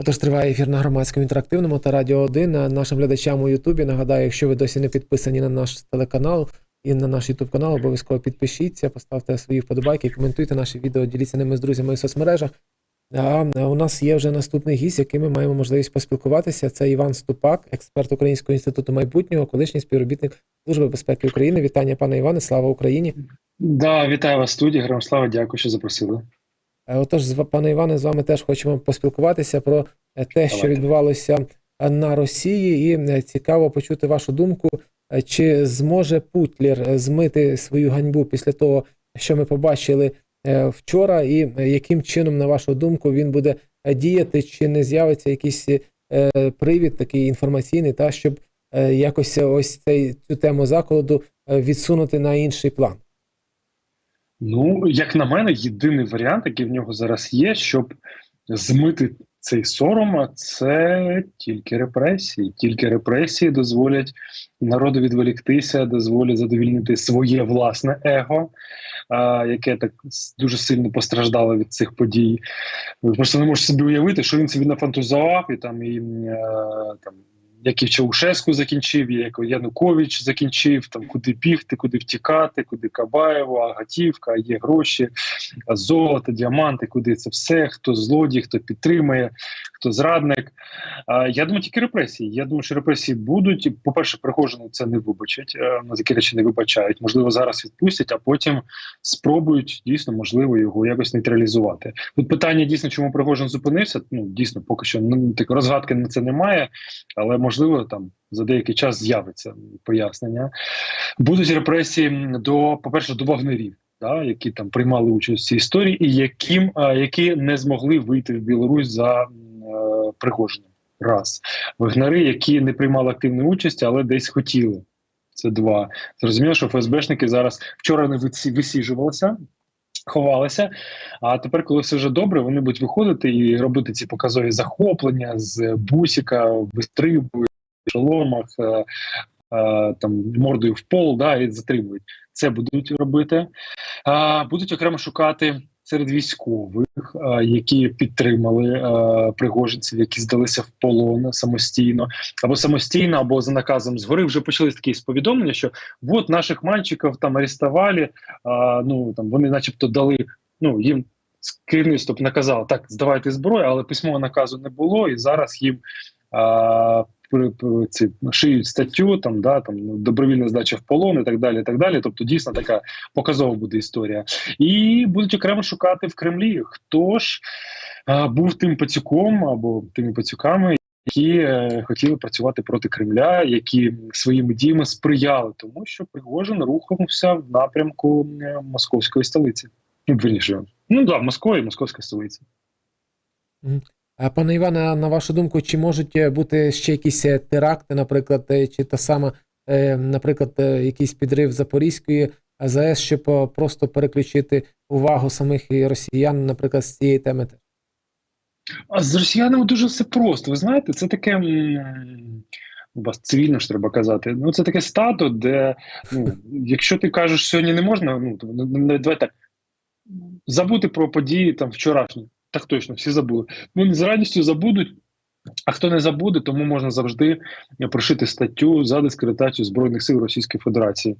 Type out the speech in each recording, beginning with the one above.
Отож триває ефір на громадському інтерактивному та Радіо 1. Нашим глядачам у Ютубі нагадаю, якщо ви досі не підписані на наш телеканал і на наш Ютуб канал, обов'язково підпишіться, поставте свої вподобайки, коментуйте наші відео, діліться ними з друзями в соцмережах. А у нас є вже наступний гість, яким ми маємо можливість поспілкуватися. Це Іван Ступак, експерт Українського інституту майбутнього, колишній співробітник Служби безпеки України. Вітання, пане Іване, слава Україні! Да, вітаю вас студії. Героям слава, дякую, що запросили. Е, Отож, пане Іване, з вами теж хочемо поспілкуватися про е, те, що відбувалося е, на Росії, і цікаво почути вашу думку, чи зможе Путлер змити свою ганьбу після того, що ми побачили вчора, і яким чином, на вашу думку, він буде діяти, чи не з'явиться якийсь привід такий інформаційний, та щоб якось ось цей цю тему закладу відсунути на інший план. Ну, як на мене, єдиний варіант, який в нього зараз є, щоб змити цей сором, це тільки репресії. Тільки репресії дозволять народу відволіктися, дозволять задовільнити своє власне его, а, яке так дуже сильно постраждало від цих подій. Просто не можете собі уявити, що він собі нафантазував і там і е, там. Як і Чаушеску закінчив, як Янукович закінчив, там куди бігти, куди втікати, куди Кабаєво, Агатівка, є гроші, золото, діаманти, куди це все, хто злодій, хто підтримує, хто зрадник. Я думаю, тільки репресії. Я думаю, що репресії будуть. По-перше, прихожені це не вибачать, е, на такі речі не вибачають. Можливо, зараз відпустять, а потім спробують дійсно, можливо, його якось нейтралізувати. Тут питання дійсно, чому Пригожин зупинився. Ну дійсно, поки що ну, так, розгадки на це немає, але можливо там за деякий час з'явиться пояснення. Будуть репресії до, по-перше, до вагнерів. Да, які там приймали участь в цій історії, і яким а, які не змогли вийти в Білорусь за е, Пригожиним. Раз вагнери, які не приймали активної участі, але десь хотіли. Це два. Зрозуміло, що ФСБшники зараз вчора не висіжувалися, ховалися. А тепер, коли все вже добре, вони будуть виходити і робити ці показові захоплення з бусіка, вистрибують в шоломах, е, е, там мордою в пол, да, і затримують. Це будуть робити. Будуть окремо шукати серед військових, які підтримали пригожинців, які здалися в полон самостійно, або самостійно, або за наказом згори. Вже почались такі повідомлення, що от наших мальчиків там арестували. Ну там вони, начебто, дали ну їм. Керівництво наказало так, здавайте зброю, але письмового наказу не було, і зараз їм ці шиють статтю, там да там ну, добровільна здача в полон і так далі. і так далі. Тобто, дійсно така показова буде історія. І будуть окремо шукати в Кремлі, хто ж а, був тим пацюком або тими пацюками, які е, хотіли працювати проти Кремля, які своїми діями сприяли тому, що Пригожин рухався в напрямку е, московської столиці. Ну, вірніше, ну да, Москва і московська столиця. Пане Іване, на вашу думку, чи можуть е, бути ще якісь е, теракти, наприклад, е, чи та сама, наприклад, якийсь підрив Запорізької АЗС, щоб просто переключити увагу самих росіян, наприклад, з цієї теми? А з росіянами дуже все просто. Ви знаєте, це таке. Вас цивільно ж треба казати. Ну, це таке стадо, де ну, якщо ти кажеш, сьогодні не можна, ну ну, ну, давай так забути про події там вчорашні. Так точно, всі забули. Вони з радістю забудуть. А хто не забуде, тому можна завжди прошити статтю за дискредитацію Збройних сил Російської Федерації.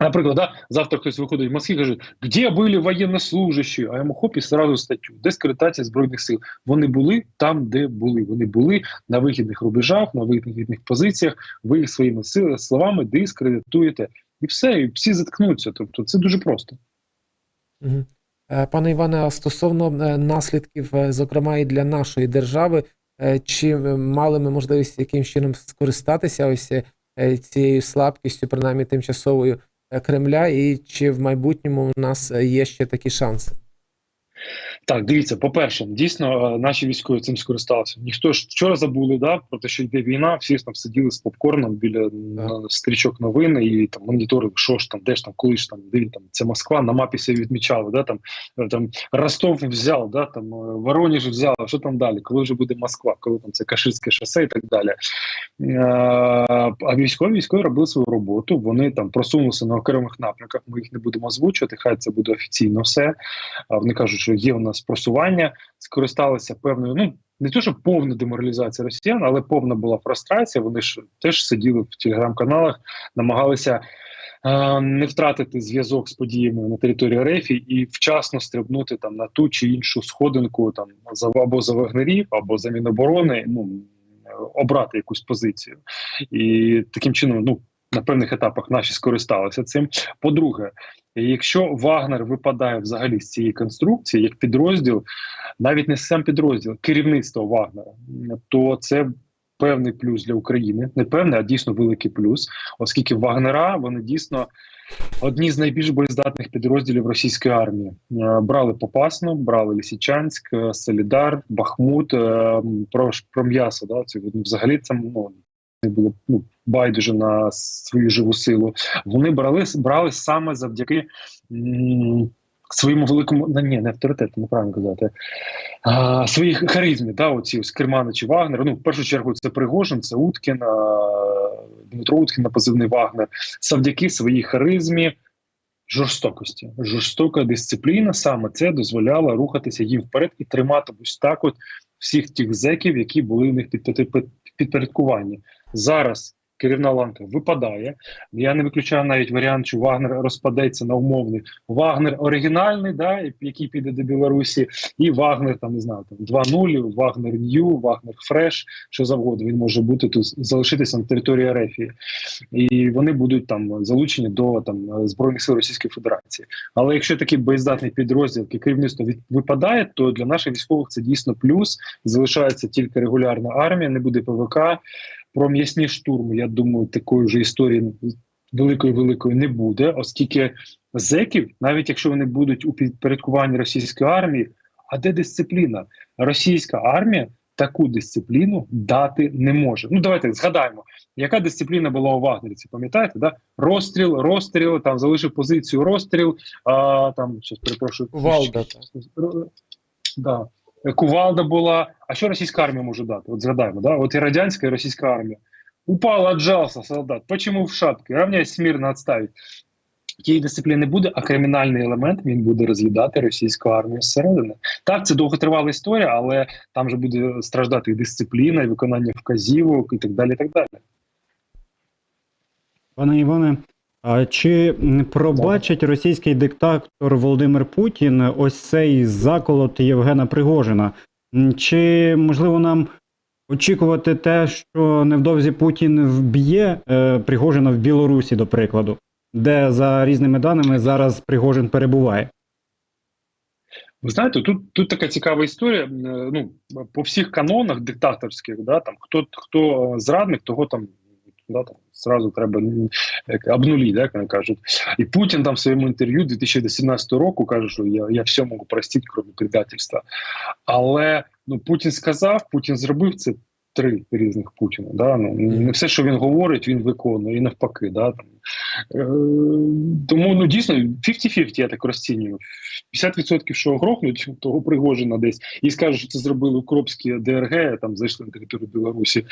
Наприклад, да, завтра хтось виходить в Москві і каже, де були воєннослужащі? А йому хоп і сразу статтю. Дискредитація Збройних сил. Вони були там, де були. Вони були на вигідних рубежах, на вигідних позиціях. Ви їх своїми словами дискредитуєте. І все, і всі заткнуться. Тобто це дуже просто. Мгм. Е, Пане Іване, а стосовно е, наслідків, е, зокрема і для нашої держави, чи мали ми можливість яким чином скористатися ось цією слабкістю, принаймні тимчасовою Кремля, і чи в майбутньому у нас є ще такі шанси? Так, дивіться, по-перше, дійсно, е, наші військові цим скористалися. Ніхто ж вчора забули, да, про те, що йде війна, всі ж там сиділи з попкорном біля на, стрічок новин і там моніторили, що ж там, де ж там, коли ж там, де він там, це Москва, на мапі себе відмічали, да, там, е, там Ростов взяв, да, там, е, Воронеж взяв, що там далі, коли вже буде Москва, коли там це Каширське шосе і так далі. Е, А військові військові робили свою роботу, вони там просунулися на окремих напрямках, ми їх не будемо озвучувати, хай це буде офіційно все. А Вони кажуть, що є у нас просування, скористалися певною. Ну не то, що повна деморалізація росіян, але повна була фрустрація. Вони ж теж сиділи в телеграм-каналах, намагалися е, не втратити зв'язок з подіями на території РФ і вчасно стрибнути там на ту чи іншу сходинку, там за або за вагнерів, або за міноборони. Ну обрати якусь позицію, і таким чином, ну на певних етапах наші скористалися цим. По-друге, якщо Вагнер випадає взагалі з цієї конструкції як підрозділ, навіть не сам підрозділ, керівництво Вагнера, то це певний плюс для України, не певний, а дійсно великий плюс, оскільки Вагнера вони дійсно. Одні з найбільш боєздатних підрозділів російської армії Е, брали Попасну, брали Лісічанськ, е, Солідар, Бахмут. е, Про, про м'ясо. Да, це ну, взагалі це ну, було ну, байдуже на свою живу силу. Вони брали брали саме завдяки своєму великому ну, ні, не авторитету, неправильно казати. А, своїй харизмі, да, оці ось Кермана чи Вагнер. Ну, в першу чергу, це Пригожин, це Уткін, а, Дмитро Уткін на позивний Вагнер. Завдяки своїй харизмі, жорстокості. Жорстока дисципліна саме це дозволяла рухатися їм вперед і тримати ось так, от всіх тих зеків, які були в них під підпорядкуванні. Зараз керівна ланка випадає. Я не виключаю навіть варіант, що Вагнер розпадеться на умовний Вагнер оригінальний, да, який піде до Білорусі, і Вагнер там не знаю, там 2.0, Вагнер Нью, Вагнер Фреш, що завгодно. Він може бути тут залишитися на території Арефії, і вони будуть там залучені до там збройних сил Російської Федерації. Але якщо такий боєздатний підрозділ, який керівництво випадає, то для наших військових це дійсно плюс. Залишається тільки регулярна армія, не буде ПВК. Про м'ясні штурми, я думаю, такої вже історії великої великої не буде, оскільки зеків, навіть якщо вони будуть у підпорядкуванні російської армії, а де дисципліна? Російська армія таку дисципліну дати не може. Ну давайте згадаємо, яка дисципліна була у Вагнерівці, пам'ятаєте? Да? Розстріл, розстріл, там залишив позицію розстріл, а там щось перепрошую. Валда. Да. Кувалда була. А що російська армія може дати? От згадаємо, да? От і радянська, і російська армія. Упал, отжался солдат. Почему в шапці? Равняйся смірно відставить. Тієї дисципліни буде, а кримінальний елемент він буде роз'їдати російську армію зсередини. Так, це довготривала історія, але там же буде страждати і дисципліна, і виконання вказівок, і так далі. і так далі. Пане Іване, а чи пробачить російський диктатор Володимир Путін ось цей заколот Євгена Пригожина? Чи можливо нам очікувати те, що невдовзі Путін вб'є е, Пригожина в Білорусі, до прикладу, де за різними даними зараз Пригожин перебуває? Ви знаєте, тут тут така цікава історія. Ну по всіх канонах диктаторських, да там хто хто зрадник, того там да там зразу треба обнулі, як вони кажуть. І Путін там в своєму інтерв'ю 2017 року каже, що я я все можу простити, крім предательства. Але ну Путін сказав, Путін зробив це. Три різних Путіна. Да? Ну, Не все, що він говорить, він виконує і навпаки. Да? Е, Тому ну, дійсно 50-50 я так розцінюю. 50% що грохнуть, того Пригожина десь, і скажуть, що це зробили укропські ДРГ, там зайшли на територію Білорусі.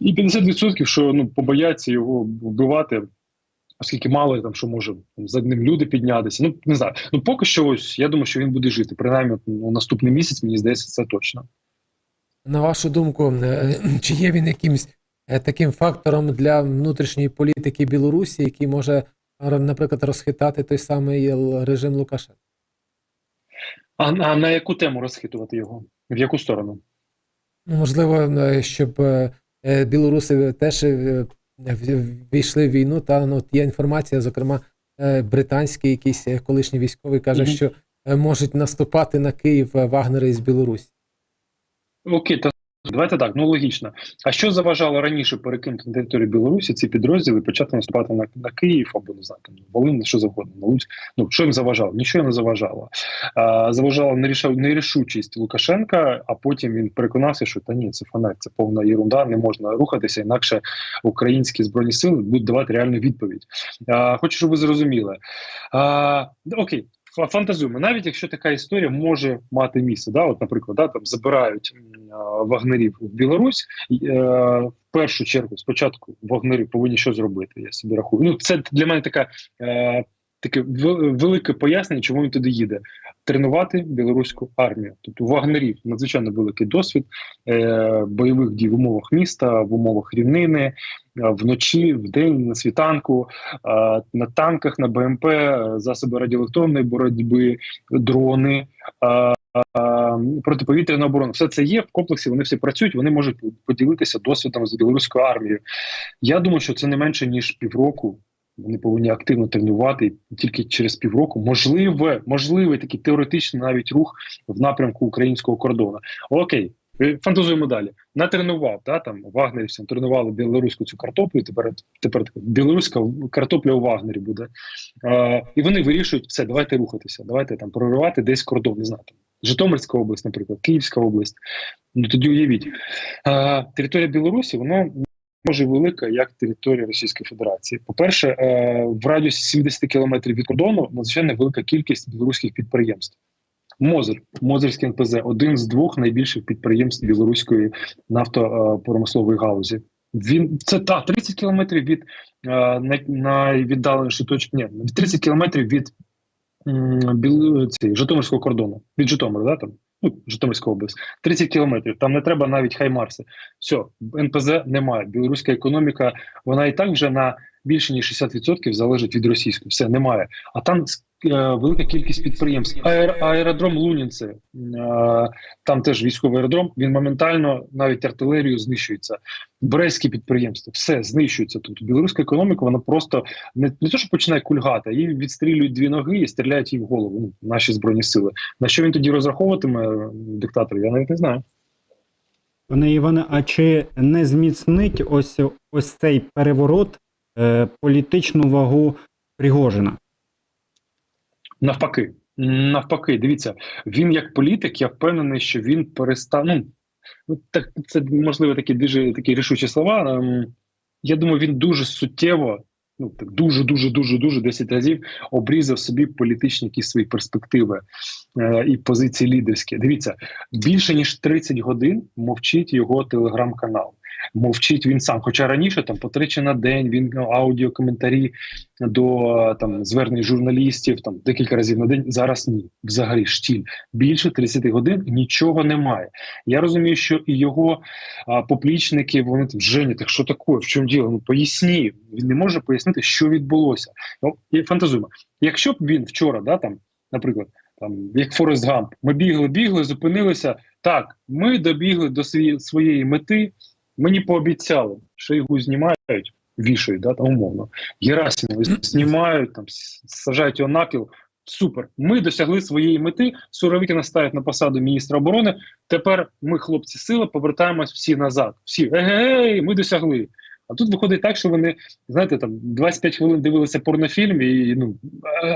І 50% що ну, побояться його вбивати. Оскільки мало там, що може за ним люди піднятися. Ну не знаю. Ну поки що ось я думаю, що він буде жити. Принаймні ну, наступний місяць, мені здається, це точно. На вашу думку, чи є він якимсь таким фактором для внутрішньої політики Білорусі, який може, наприклад, розхитати той самий режим Лукашенка? А, а на яку тему розхитувати його? В яку сторону? Ну, можливо, щоб білоруси теж війшли в війну. Та ну, є інформація, зокрема, британський якийсь колишній військовий каже, mm -hmm. що можуть наступати на Київ Вагнери із Білорусі. Окей, то давайте так, ну логічно. А що заважало раніше перекинути на територію Білорусі ці підрозділи почати наступати на на Київ або не знаю, там Волин, що завгодно, на Луцьк. Ну що їм заважало? Нічого не заважало. А, Заважала нерішучість Лукашенка, а потім він переконався, що та ні, це фанат, це повна ерунда, не можна рухатися, інакше українські збройні сили будуть давати реальну відповідь. А, Хочу, щоб ви зрозуміли. А, Окей фантазуємо, навіть якщо така історія може мати місце, да, от, наприклад, да, там забирають вагнерів в Білорусь. Е, в першу чергу, спочатку вагнери повинні що зробити. Я собі рахую. Ну це для мене така. Е, Таке велике пояснення, чому він туди їде. тренувати білоруську армію. Тобто вагнерів надзвичайно великий досвід е, бойових дій в умовах міста, в умовах рівнини, е, вночі, вдень, на світанку, е, на танках, на БМП, е, засоби радіоелектронної боротьби, дрони. е, е, Протиповітряна оборона, все це є в комплексі. Вони всі працюють. Вони можуть поділитися досвідом з білоруською армією. Я думаю, що це не менше ніж півроку. Вони повинні активно тренувати тільки через півроку. Можливе, можливий такий теоретичний навіть рух в напрямку українського кордону. Окей, е, фантазуємо далі. Натренував да, там вагнерівцям тренували білоруську цю картоплю. Тепер тепер білоруська картопля у Вагнері буде. Е, і вони вирішують все, давайте рухатися, давайте там проривати десь кордон. Не знаю, там Житомирська область, наприклад, Київська область. Ну тоді уявіть, е, територія Білорусі вона може велика, як територія Російської Федерації. По-перше, е, в радіусі 70 кілометрів від кордону надзвичайно велика кількість білоруських підприємств. Мозер, Мозерський НПЗ один з двох найбільших підприємств білоруської нафтопромислової галузі. Він це та 30 кілометрів від е, найвіддаленішої точки. Ні, 30 кілометрів від цієї, Житомирського кордону. Від Житомира, да, там? Ну, Житомирська область. 30 кілометрів. Там не треба навіть хаймарси. Все, НПЗ немає. Білоруська економіка, вона і так вже на більше ніж 60% залежить від російської. Все немає. А там велика кількість підприємств. Аер, аеродром Лунінце, е, там теж військовий аеродром. Він моментально навіть артилерію знищується. Брестські підприємства, все знищується тут. Білоруська економіка, вона просто не, не то, що починає кульгати, їй відстрілюють дві ноги і стріляють їй в голову. Ну, наші збройні сили. На що він тоді розраховуватиме е, диктатор? Я навіть не знаю. Пане Іване, а чи не зміцнить ось ось цей переворот е, політичну вагу Пригожина? Навпаки, навпаки, дивіться, він як політик, я впевнений, що він перестане. Ну, так це можливо такі дуже такі рішучі слова. Ем, я думаю, він дуже суттєво, ну так дуже, дуже, дуже, дуже 10 разів обрізав собі політичні якісь свої перспективи е, і позиції лідерські. Дивіться, більше ніж 30 годин мовчить його телеграм-канал. Мовчить він сам. Хоча раніше там по тричі на день він ну, аудіокоментарі до там звернень журналістів там декілька разів на день. Зараз ні, взагалі штіль. Більше 30 годин нічого немає. Я розумію, що і його а, поплічники вони там Женя, так що таке? В чому діло? Ну поясні. Він не може пояснити, що відбулося. Ну і фантазуємо. Якщо б він вчора, да там, наприклад, там як Форест Гамп, ми бігли, бігли, зупинилися. Так, ми добігли до своєї мети. Мені пообіцяли, що його знімають, вішають, да, там умовно. Герасимова знімають, там сажають його накіл. Супер. Ми досягли своєї мети. Суровікіна ставить на посаду міністра оборони. Тепер ми, хлопці, сили, повертаємось всі назад. Всі егей, ми досягли. А тут виходить так, що вони, знаєте, там 25 хвилин дивилися порнофільм, і ну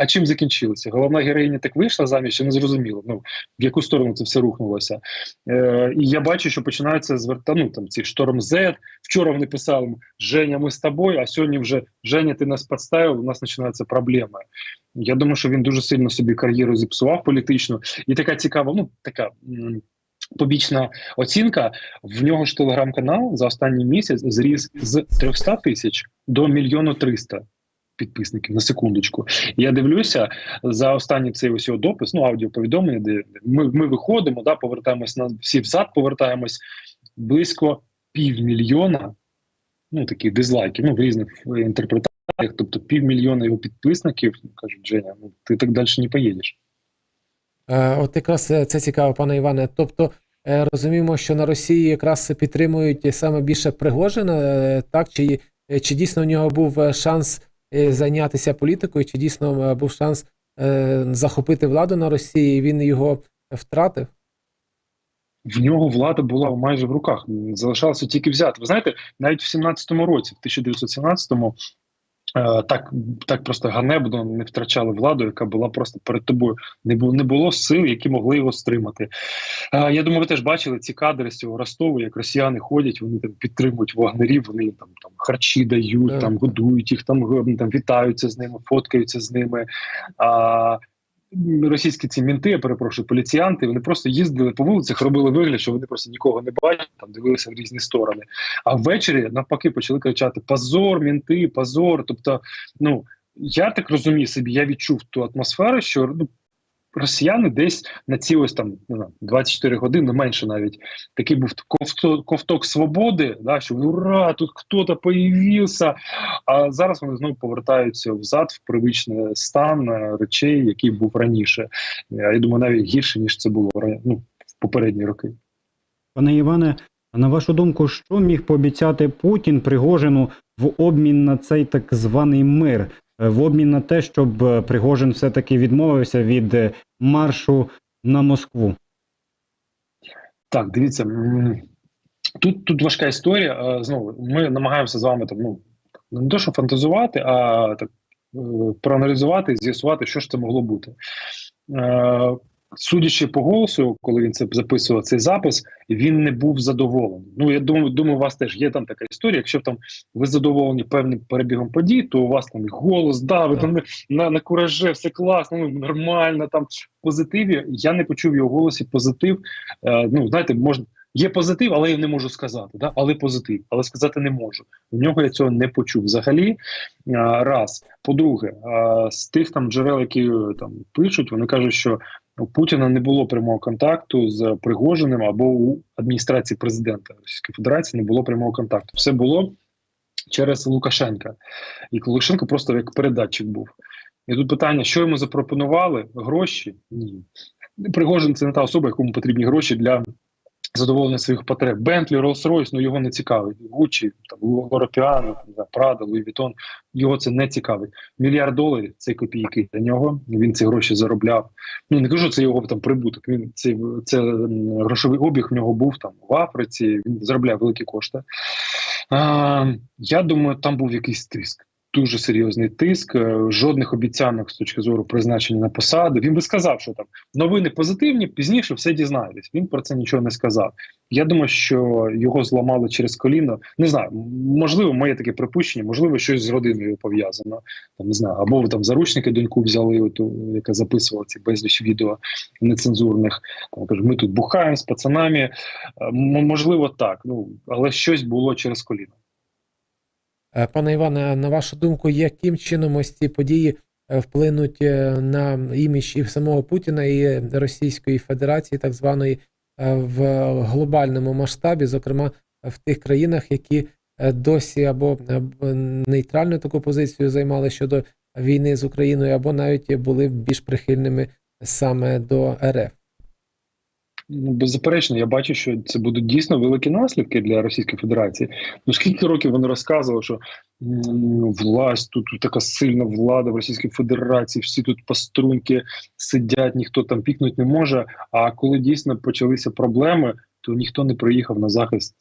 а, чим закінчилося? Головна героїня так вийшла заміж, що не зрозуміло. Ну в яку сторону це все рухнулося. Е, і я бачу, що починаються зверта, ну, там ці шторм Z. Вчора вони писали Женя, ми з тобою, а сьогодні вже Женя, ти нас підставив, у нас починаються проблеми. Я думаю, що він дуже сильно собі кар'єру зіпсував політично, і така цікава, ну така. Побічна оцінка в нього ж телеграм-канал за останній місяць зріс з 300 тисяч до мільйону 300 підписників на секундочку. Я дивлюся за останній цей ось його допис, ну аудіоповідомлення, де ми, ми виходимо, да, повертаємось на всі взад, повертаємось близько півмільйона, ну таких дизлайків, ну в різних е, інтерпретаціях, тобто півмільйона його підписників кажуть, Женя, ну ти так далі не поїдеш. Е, От якраз е, це цікаво, пане Іване. Тобто е, розуміємо, що на Росії якраз підтримують саме більше Пригожина, так чи, чи дійсно у нього був шанс зайнятися політикою, чи дійсно був шанс захопити владу на Росії, і він його втратив? В нього влада була майже в руках, залишалося тільки взяти. Ви знаєте, навіть в 17-му році, в 1917-му, е, так, так просто ганебно не втрачали владу, яка була просто перед тобою. Не було, не було сил, які могли його стримати. Е, я думаю, ви теж бачили ці кадри з цього Ростову, як росіяни ходять, вони там підтримують вагнерів, вони їм там, там харчі дають, там годують їх, там, там вітаються з ними, фоткаються з ними. А, російські ці мінти, я перепрошую, поліціянти, вони просто їздили по вулицях, робили вигляд, що вони просто нікого не бачать, там дивилися в різні сторони. А ввечері навпаки почали кричати: Позор, мінти, позор. Тобто, ну я так розумію собі, я відчув ту атмосферу, що ну. Росіяни десь на ці ось там не знаю, 24 години, менше навіть такий був ковток, свободи, да, що ура, тут хто-то появився. А зараз вони знову повертаються взад в привичний стан е, речей, який був раніше. Я думаю, навіть гірше ніж це було ну, в попередні роки. Пане Іване, а на вашу думку, що міг пообіцяти Путін Пригожину в обмін на цей так званий мир, в обмін на те, щоб е, Пригожин все-таки відмовився від е, маршу на Москву? Так, дивіться, тут, тут важка історія. Е, Знову ми намагаємося з вами там, ну не то, що фантазувати, а так е, проаналізувати, з'ясувати, що ж це могло бути. Е, Судячи по голосу, коли він це записував цей запис, він не був задоволений. Ну я думаю, думаю, у вас теж є там така історія. Якщо там ви задоволені певним перебігом подій, то у вас там і голос, да, ви там на, на кураже, все класно, ну нормально, там в позитиві. Я не почув його голосі позитив. Е, ну знаєте, можна є позитив, але я не можу сказати. Да? Але позитив, але сказати не можу. У нього я цього не почув взагалі. А, раз. По-друге, а, з тих там джерел, які е, там пишуть, вони кажуть, що у Путіна не було прямого контакту з Пригожиним або у адміністрації президента Російської Федерації не було прямого контакту. Все було через Лукашенка. І Лукашенко просто як передатчик був. І тут питання: що йому запропонували? Гроші? Ні. Пригожин це не та особа, якому потрібні гроші для задоволення своїх потреб. Бентлі, Rolls-Royce, ну його не цікавить. Гуччі, там Лоропіано, Прада, Луї Вітон, його це не цікавить. Мільярд доларів це копійки для нього. Він ці гроші заробляв. Ну не кажу, це його там прибуток. Він це, це грошовий обіг в нього був там в Африці. Він заробляв великі кошти. А, я думаю, там був якийсь тиск. Дуже серйозний тиск, е, жодних обіцянок з точки зору призначення на посаду. Він би сказав, що там новини позитивні, пізніше все дізнаєтесь. Він про це нічого не сказав. Я думаю, що його зламали через коліно. Не знаю, можливо, моє таке припущення, можливо, щось з родиною пов'язано. Там не знаю, або там заручники доньку взяли, оту, яка записувала ці безліч відео нецензурних. Там кажуть, ми тут бухаємо з пацанами. Е, можливо, так. Ну але щось було через коліно. Е, Пане Іване, на вашу думку, яким чином ось ці події е, вплинуть е, на імідж і самого Путіна і Російської Федерації, так званої, в глобальному масштабі, зокрема в тих країнах, які досі або нейтральну таку позицію займали щодо війни з Україною, або навіть були більш прихильними саме до РФ? Ну, беззаперечно, я бачу, що це будуть дійсно великі наслідки для Російської Федерації. Ну скільки років вони розказували, що власть тут, тут така сильна влада в Російській Федерації, всі тут по струнки сидять, ніхто там пікнути не може. А коли дійсно почалися проблеми, то ніхто не приїхав на захист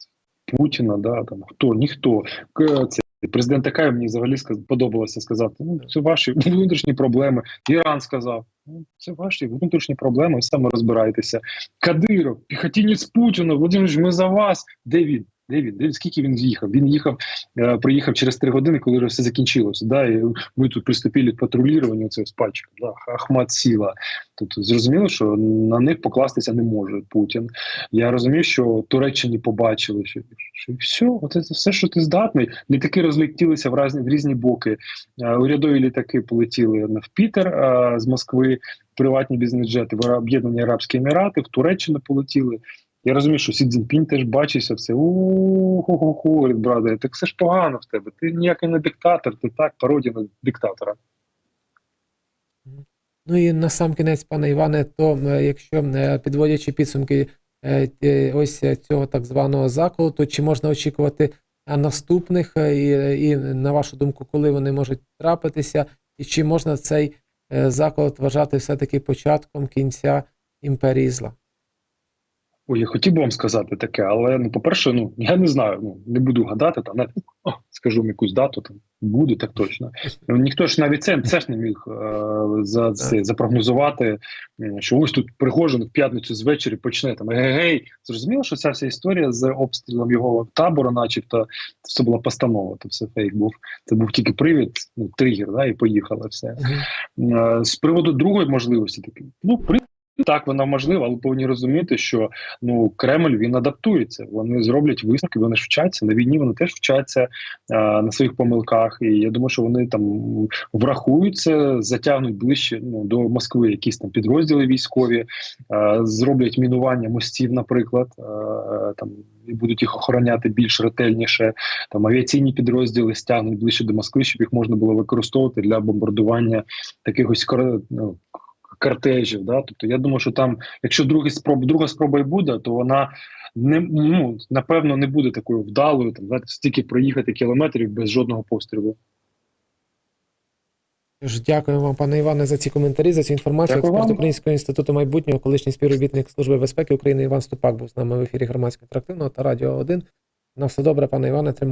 Путіна. Да там хто ніхто К- це. Президент Такаєв мені взагалі подобалося сказати: ну це ваші внутрішні проблеми. Іран сказав: ну це ваші внутрішні проблеми, саме розбирайтеся. Кадиров, піхотінець Путіна, Володимир, ми за вас. Де він? Де він? Де він? Скільки він їхав? Він їхав, е, приїхав через три години, коли вже все закінчилося. Да? І ми тут приступили к патрулюванню це з. Да? Ахмат сіла. Тобто зрозуміло, що на них покластися не може Путін. Я розумію, що Туреччині побачили, що, що все, оце це все, що ти здатний. Літаки розлетілися в різні, в різні боки. Е, Урядові літаки полетіли в Пітер е, з Москви, приватні бізнес-джети в Об'єднані Арабські Емірати, в Туреччину полетіли. Я розумію, що Сі Цзіньпінь теж бачився все. У-ху-ху-ху, брате, так все ж погано в тебе. Ти ніякий не диктатор, ти так пародія на диктатора. Ну і на сам кінець, пане Іване, то якщо підводячи підсумки е, ось цього так званого заколоту, чи можна очікувати е, наступних, е, і, і на вашу думку, коли вони можуть трапитися, і чи можна цей заколот вважати все-таки початком кінця імперії зла? Ой, я хотів би вам сказати таке, але ну, по-перше, ну я не знаю, ну не буду гадати там, навіть о, скажу вам якусь дату, там буде так точно. Ну, Ніхто ж навіть це, це ж не міг е, за це запрогнозувати, що ось тут Пригожин в п'ятницю звечері почне там гей-гей. Зрозуміло, що ця вся історія з обстрілом його табору, начебто, це була постанова, то все фейк був. Це був тільки привід, ну тригер, да, і поїхало все. Е, З приводу другої можливості, таки, ну, в Так, вона можлива, але повинні розуміти, що ну Кремль він адаптується. Вони зроблять висновки, вони ж вчаться на війні. Вони теж вчаться а, на своїх помилках. І я думаю, що вони там врахують це, затягнуть ближче ну, до Москви якісь там підрозділи військові, а, зроблять мінування мостів, наприклад, а, там і будуть їх охороняти більш ретельніше. Там авіаційні підрозділи стягнуть ближче до Москви, щоб їх можна було використовувати для бомбардування таких ось ну, кортежів. Да? Тобто я думаю, що там, якщо другий спроб, друга спроба і буде, то вона не ну напевно не буде такою вдалою. Там знаєте, стільки проїхати кілометрів без жодного пострілу. Дякуємо вам, пане Іване, за ці коментарі, за цю інформацію. Дякую Експерт вам. Українського інституту майбутнього, колишній співробітник Служби безпеки України Іван Ступак був з нами в ефірі громадського інтерактивного та радіо 1. На все добре, пане Іване.